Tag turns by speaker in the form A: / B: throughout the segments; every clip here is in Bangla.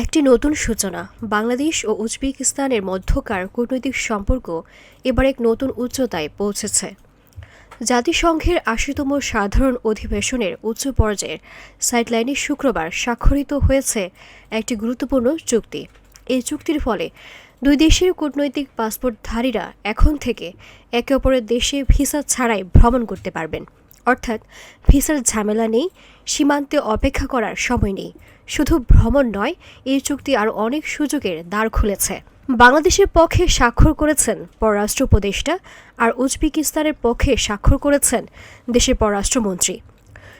A: একটি নতুন সূচনা, বাংলাদেশ ও উজবেকিস্তানের মধ্যকার কূটনৈতিক সম্পর্ক এবার এক নতুন উচ্চতায় পৌঁছেছে। জাতিসংঘের আশিতম সাধারণ অধিবেশনের উচ্চ পর্যায়ের সাইডলাইনে শুক্রবার স্বাক্ষরিত হয়েছে একটি গুরুত্বপূর্ণ চুক্তি। এই চুক্তির ফলে দুই দেশের কূটনৈতিক পাসপোর্টধারীরা এখন থেকে একে অপরের দেশে ভিসা ছাড়াই ভ্রমণ করতে পারবেন। অর্থাৎ ভিসার ঝামেলা নেই, সীমান্তে অপেক্ষা করার সময় নেই। শুধু ভ্রমণ নয়, এই চুক্তি আরও অনেক সুযোগের দ্বার খুলেছে। বাংলাদেশের পক্ষে স্বাক্ষর করেছেন পররাষ্ট্র উপদেষ্টা আর উজবেকিস্তানের পক্ষে স্বাক্ষর করেছেন দেশের পররাষ্ট্রমন্ত্রী।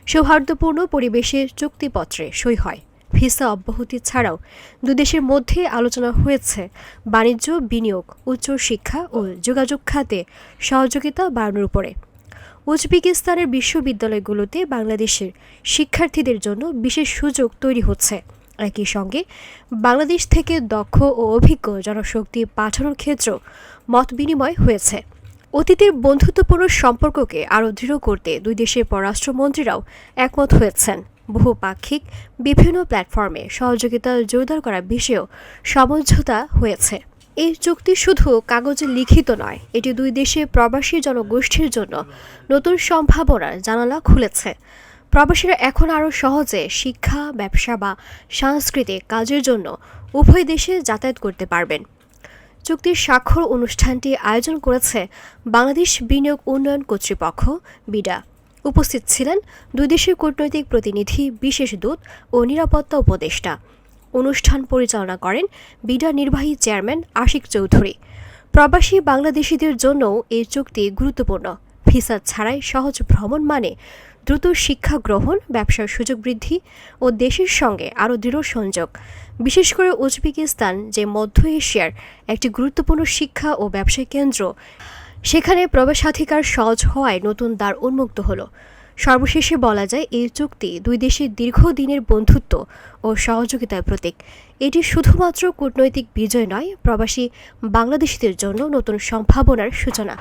A: সৌহার্দ্যপূর্ণ পরিবেশে চুক্তিপত্রে সই হয়। ভিসা অব্যাহতি ছাড়াও দুদেশের মধ্যে আলোচনা হয়েছে বাণিজ্য, বিনিয়োগ উচ্চ শিক্ষা ও যোগাযোগ খাতে সহযোগিতা বাড়ানোর উপরে। উজবেকিস্তানের বিশ্ববিদ্যালয়গুলোতে বাংলাদেশের শিক্ষার্থীদের জন্য বিশেষ সুযোগ তৈরি হচ্ছে। একই সঙ্গে বাংলাদেশ থেকে দক্ষ ও অভিজ্ঞ জনশক্তি পাঠানোর ক্ষেত্রেও মত বিনিময় হয়েছে। অতীতের বন্ধুত্বপূর্ণ সম্পর্ককে আরও দৃঢ় করতে দুই দেশের পররাষ্ট্রমন্ত্রীরাও একমত হয়েছেন। বহুপাক্ষিক বিভিন্ন প্ল্যাটফর্মে সহযোগিতা জোরদার করার বিষয়েও সমঝোতা হয়েছে। এই চুক্তি শুধু কাগজে লিখিত নয়, এটি দুই দেশের প্রবাসী জনগোষ্ঠীর জন্য নতুন সম্ভাবনার জানালা খুলেছে। প্রবাসীরা এখন আরও সহজে শিক্ষা, ব্যবসা বা সাংস্কৃতিক কাজের জন্য উভয় দেশে যাতায়াত করতে পারবেন। চুক্তির স্বাক্ষর অনুষ্ঠানটি আয়োজন করেছে বাংলাদেশ বিনিয়োগ উন্নয়ন কর্তৃপক্ষ, বিডা। উপস্থিত ছিলেন দুই দেশের কূটনৈতিক প্রতিনিধি বিশেষ দূত ও নিরাপত্তা উপদেষ্টা। অনুষ্ঠান পরিচালনা করেন বিডা নির্বাহী চেয়ারম্যান আশিক চৌধুরী। প্রবাসী বাংলাদেশিদের জন্যও এই চুক্তি গুরুত্বপূর্ণ। ভিসা ছাড়াই সহজ ভ্রমণ মানে দ্রুত শিক্ষা গ্রহণ, ব্যবসার সুযোগ বৃদ্ধি ও দেশের সঙ্গে আরও দৃঢ় সংযোগ। বিশেষ করে উজবেকিস্তান, যে মধ্য এশিয়ার একটি গুরুত্বপূর্ণ শিক্ষা ও ব্যবসায় কেন্দ্র, সেখানে প্রবেশাধিকার সহজ হওয়ায় নতুন দ্বার উন্মুক্ত হলো। সর্বশেষে বলা যায় এই চুক্তি দুই দেশের দীর্ঘদিনের বন্ধুত্ব ও সহযোগিতার প্রতীক। এটি শুধুমাত্র কূটনৈতিক বিজয় নয়, প্রবাসী বাংলাদেশিদের জন্য নতুন সম্ভাবনার সূচনা।